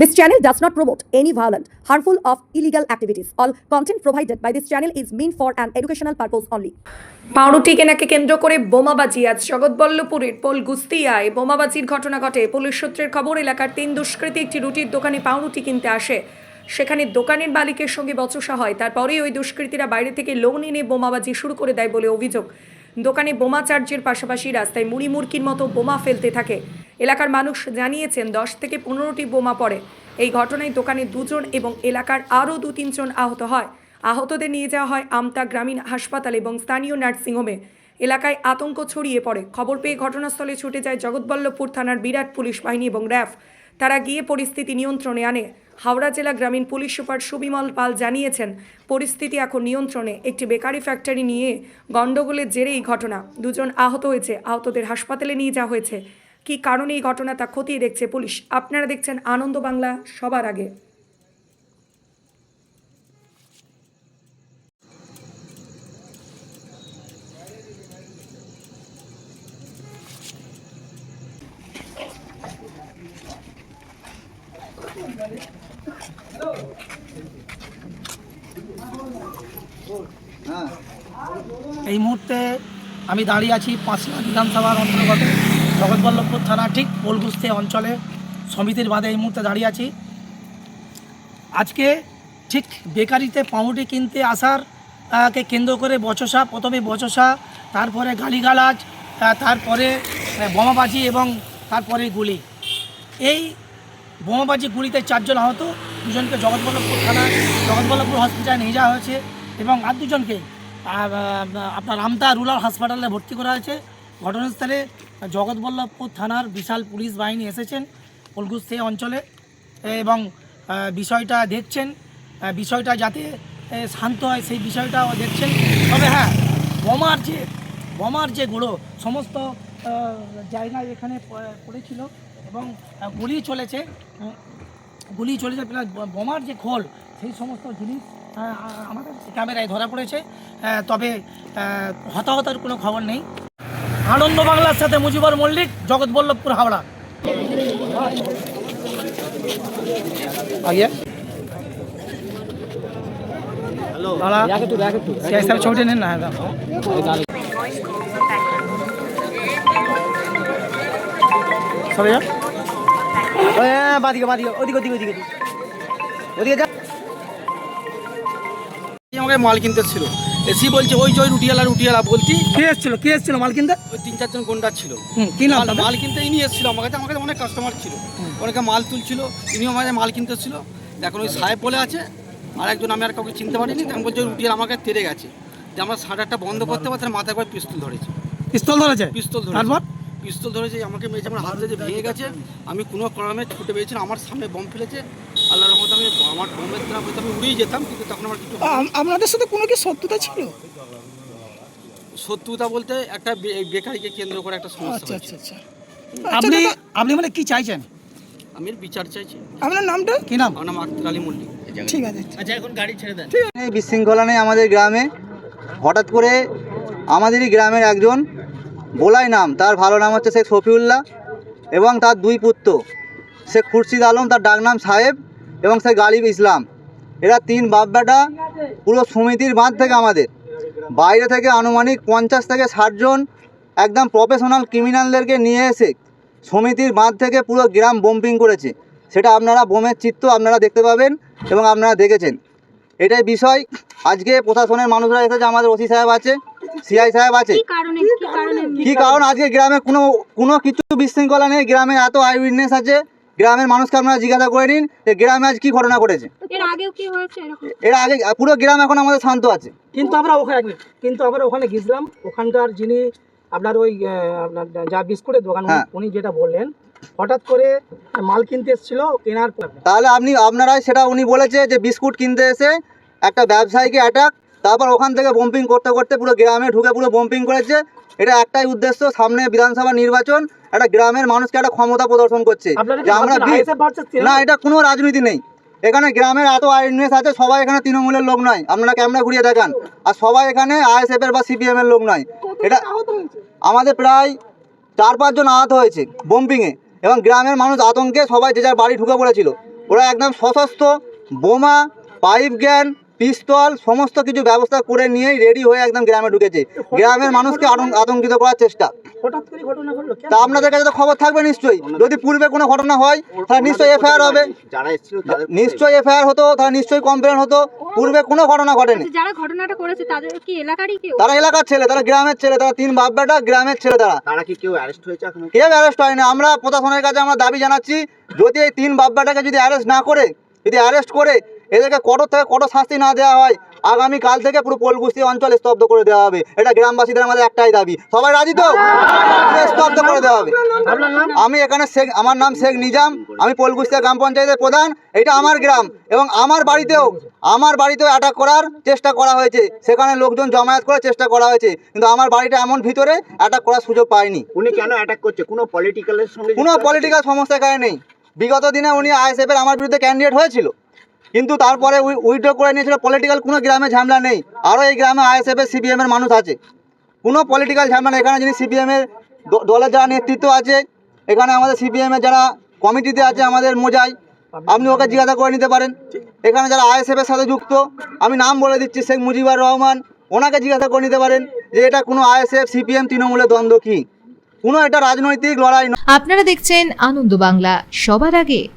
This channel does not promote any violent, harmful, or illegal activities. All content provided by this channel is meant for an educational purpose only. পাউরুটি কেনাকে কেন্দ্র করে বোমাবাজি আজ জগৎবল্লভপুরের pole গুস্তিয়ায় বোমাবাজির ঘটনা ঘটে। Police সূত্রের খবর এলাকার তিন দুষ্কৃতী একটি রুটির দোকানে পাউরুটি কিনতে আসে। সেখানে দোকানের মালিকের সঙ্গে বচসা হয়। তারপরেই ওই দুষ্কৃতীরা বাইরে থেকে লোন এনে বোমাবাজি শুরু করে দেয় বলে অভিযোগ। দোকানে বোমা চার্জের পাশাপাশি রাস্তায় মুড়ি মুরকির মতো বোমা ফেলতে থাকে। এলাকার মানুষ জানিয়েছেন, দশ থেকে পনেরোটি বোমা পড়ে। এই ঘটনায় দোকানে দুজন এবং এলাকার আরও দু তিনজন আহত হয়। আহতদের নিয়ে যাওয়া হয় আমতা গ্রামীণ হাসপাতাল এবং স্থানীয় নার্সিংহোমে। এলাকায় আতঙ্ক ছড়িয়ে পড়ে। খবর পেয়ে ঘটনাস্থলে ছুটে যায় জগৎবল্লভপুর থানার বিরাট পুলিশ বাহিনী এবং র্যাফ। তারা গিয়ে পরিস্থিতি নিয়ন্ত্রণে আনে। হাওড়া জেলা গ্রামীণ পুলিশ সুপার সুবিমল পাল জানিয়েছেন, পরিস্থিতি এখন নিয়ন্ত্রণে। একটি বেকারি ফ্যাক্টরি নিয়ে গণ্ডগোলের জেরে এই ঘটনা। দুজন আহত হয়েছে, আহতদের হাসপাতালে নিয়ে যাওয়া হয়েছে। কী কারণে এই ঘটনা তা খতিয়ে দেখছে পুলিশ? আপনারা দেখছেন আনন্দ বাংলা সবার আগে। এই মুহূর্তে আমি দাঁড়িয়ে আছি পাঁচলা বিধানসভার অন্তর্গত জগৎবল্লভপুর থানা, ঠিক পোলগুস্তে অঞ্চলে। সমিতির বাদে এই মুহূর্তে দাঁড়িয়ে আছি। আজকে ঠিক বেকারিতে পাউরুটি কিনতে আসার কে কেন্দ্র করে বচসা, প্রথমে বচসা, তারপরে গালিগালাজ তারপরে বোমাবাজি এবং তারপরে গুলি। এই বোমাবাজি গুলিতে চারজন আহত দুজনকে জগৎবল্লভপুর থানা, জগৎবল্লভপুর হসপিটালে নিয়ে যাওয়া হয়েছে এবং আর দুজনকে আপনার আমতা রুরাল হাসপাতালে ভর্তি করা হয়েছে। ঘটনাস্থলে জগৎবল্লভপুর থানার বিশাল পুলিশ বাহিনী এসেছেন কলগুস্তে অঞ্চলে এবং বিষয়টা দেখছেন। বিষয়টা যাতে শান্ত হয় সেই বিষয়টাও দেখছেন। তবে হ্যাঁ বোমার যে বোমার যে গুঁড়ো সমস্ত জায়গায় এখানে পড়েছিল এবং গুলি চলেছে। উম, চলে যায় প্লাস বোমার যে খোল সেই সমস্ত জিনিস আমাদের ক্যামেরায় ধরা পড়েছে। তবে হতাহতার কোনো খবর নেই। আনন্দ বাংলার সাথে মুজিবর মল্লিক জগৎবল্লভপুর হাওড়া। ছবিটা নেন না যা হ্যাঁ বাদিকে বাদিকে ওদিকে ওদিকে ওদিকে ওদিকে। যা। আমাকে মাল কিনতে ছিল এসি বলছে ওই যে রুটিয়ালা রুটিয়ালা বলছি। কে এসছিল? কে এসছিল মাল কিনতে? ওই তিন চারজন গুন্ডা ছিল। কি নাম মাল- কিনতে ইনি এসেছিল আমার কাছে আমার কাছে অনেক কাস্টমার ছিল। অনেকে মাল তুলছিল ইনিও আমাকে মাল কিনতে এসেছিল। এখন ওই সাহেব বলে আছে আর একজন আমি আর কাউকে চিনতে পারিনি আমি বলছি রুটিয়ালা আমাকে তেড়ে গেছে। যে আমরা শাটারটা বন্ধ করতে পারছি মাথায় করে পিস্তল ধরেছে। পিস্তল ধরেছে? পিস্তল ধরেছে। তারপর? পিস্তল ধরেছে আমাকে মেরেছে আমার হাতে যে ভেঙে গেছে আমি কোনো ক্রমে ছুটে পেয়েছিলাম আমার সামনে বম ফেলেছে আল্লাহর রহমতে আমি আমার বমের দ্বারা হয়তো আমি উড়েই যেতাম কিন্তু তখন আমার কিছু আপনাদের সাথে কোনো কি শত্রুতা ছিল? শত্রুতা বলতে একটা বে- বেকারিকে কেন্দ্র করে একটা সমস্যা আচ্ছা আচ্ছা আচ্ছা। আপনি আপনি মানে কি চাইছেন? আমি বিচার চাইছি। আপনার নামটা? কি নাম? আমার নাম আক্তার আলী মল্লিক। ঠিক আছে। আচ্ছা এখন গাড়ি ছেড়ে এই বিশৃঙ্খলা নেই আমাদের গ্রামে। হঠাৎ করে আমাদেরই গ্রামের একজন বোলাই নাম, তার ভালো নাম হচ্ছে শেখ শফিউল্লাহ এবং তার দুই পুত্র, শেখ খুরশিদ আলম, তার ডাকনাম সাহেব এবং শেখ গালিব ইসলাম। এরা তিন বাপ বেটা পুরো সমিতির বাঁধ থেকে আমাদের। বাইরে থেকে আনুমানিক পঞ্চাশ থেকে ষাটজন একদম প্রফেশনাল ক্রিমিনালদেরকে নিয়ে এসে সমিতির বাঁধ থেকে পুরো গ্রাম বোম্পিং করেছে। সেটা আপনারা বোমের চিত্র আপনারা দেখতে পাবেন এবং আপনারা দেখেছেন। এটাই বিষয়। আজকে প্রশাসনের মানুষরা এসেছে, আমাদের ওসি সাহেব আছে। সিআই সাহেব আছে। কি কারণ আজকে গ্রামে কোনো কোনো কিছু বিশৃঙ্খলা নেই। গ্রামে এত আই উইটনেস আছে। গ্রামের মানুষকে আপনারা জিজ্ঞাসা করে নিন যে গ্রামে আজ কি ঘটনা ঘটেছে। এর আগেও কি হয়েছে এরকম? এর আগে পুরো গ্রাম এখন আমাদের শান্ত আছে। কিন্তু আমরা ওখানে কিন্তু আমরা ওখানে গেছিলাম ওখানকার যিনি আপনার ওই আপনার যা বিস্কুটের দোকান উনি- হ্যাঁ। উনি যেটা বললেন হঠাৎ করে মাল কিনতে এসেছিল কেনার পর তাহলে আপনি আপনারাই সেটা উনি বলেছে যে বিস্কুট কিনতে এসে একটা ব্যবসায়ীকে অ্যাটাক তারপর ওখান থেকে বম্পিং করতে করতে পুরো গ্রামে ঢুকে পুরো বম্পিং করেছে। এটা একটাই উদ্দেশ্য সামনে বিধানসভা নির্বাচন একটা গ্রামের মানুষকে একটা ক্ষমতা প্রদর্শন করছে। যে আমরা? না এটা কোনো রাজনীতি নেই। এখানে গ্রামের এত আইএনএস আছে সবাই এখানে তৃণমূলের লোক নয়। আপনারা ক্যামেরা ঘুরিয়ে দেখান। আর সবাই এখানে আইএসএফ এর বা সিপিএম এর লোক নয়। এটা আমাদের প্রায় চার পাঁচজন আহত হয়েছে বম্পিংয়ে এবং গ্রামের মানুষ আতঙ্কে সবাই যে যার বাড়ি ঢুকে পড়েছিল। ওরা একদম সশস্ত্র বোমা পাইপ জ্ঞান পিস্তল সমস্ত কিছু ব্যবস্থা করে নিয়েই রেডি হয়ে একদম গ্রামে ঢুকেছে। গ্রামের মানুষকে আতঙ্ক- আতঙ্কিত করার চেষ্টা। হঠাৎ করে ঘটনা ঘটলো কেন? তা আপনাদের কাছে তো খবর থাকবে নিশ্চয়ই। যদি পূর্বে কোনো ঘটনা হয় তাহলে নিশ্চয়ই এফআইআর হবে। যারা এসেছিল তাদের নিশ্চয়ই এফআইআর হতো তাহলে নিশ্চয়ই কমপ্লেন হতো। পূর্বে কোনো ঘটনা ঘটেনি। আচ্ছা, যারা ঘটনাটা করেছে তাদের কি এলাকারই কেউ? তারা এলাকার ছেলে তারা গ্রামের ছেলে তারা তিন বাপ বেটা গ্রামের ছেলে তারা। তারা কি কেউ অ্যারেস্ট হয়েছে এখন? কেউ অ্যারেস্ট হয়নি। আমরা প্রশাসনের কাছে আমরা দাবি জানাচ্ছি যদি এই তিন বাপ বেটাকে যদি অ্যারেস্ট না করে যদি অ্যারেস্ট করে এদেরকে কঠোর থেকে কঠোর শাস্তি না দেওয়া হয়। আগামী কাল থেকে পুরো পোলগুস্তি অঞ্চল স্তব্ধ করে দেওয়া হবে। এটা গ্রামবাসীদের আমাদের একটাই দাবি। সবাই রাজি তো? স্তব্ধ করে দেওয়া হবে। আমি এখানে শেখ আমার নাম শেখ নিজাম। আমি পোলগুস্তিয়া গ্রাম পঞ্চায়েতের প্রধান। এটা আমার গ্রাম এবং আমার বাড়িতেও আমার বাড়িতেও অ্যাটাক করার চেষ্টা করা হয়েছে। সেখানে লোকজন জমায়েত করার চেষ্টা করা হয়েছে। কিন্তু আমার বাড়িটা এমন ভিতরে অ্যাটাক করার সুযোগ পায়নি। উনি কেন অ্যাটাক করছে? কোনো পলিটিক্যালের সঙ্গে কোনো পলিটিক্যাল সমস্যা এখানে নেই। বিগত দিনে উনি আইএসএফ এর আমার বিরুদ্ধে ক্যান্ডিডেট হয়েছিল। কিন্তু তারপরে উইথড্র করে নিয়েছিল পলিটিক্যাল কোনো গ্রামে ঝামেলা নেই। আরও এই গ্রামে আইএসএফ এর সিপিএম এর মানুষ আছে। কোনো পলিটিক্যাল ঝামেলা নেই। এখানে যিনি সিপিএম এর দ- দলের যারা নেতৃত্ব আছে, এখানে আমাদের সিপিএম এর যারা কমিটিতে আছে, আমাদের মোজাই, আপনি ওকে জিজ্ঞাসা করে নিতে পারেন। এখানে যারা আইএসএফ এর সাথে যুক্ত, আমি নাম বলে দিচ্ছি, শেখ মুজিবুর রহমান, ওনাকে জিজ্ঞাসা করে নিতে পারেন যে এটা কোনো আইএসএফ, সিপিএম, তৃণমূলের দ্বন্দ্ব কি? কোনো এটা রাজনৈতিক লড়াই আপনারা দেখছেন আনন্দ বাংলা। সবার আগে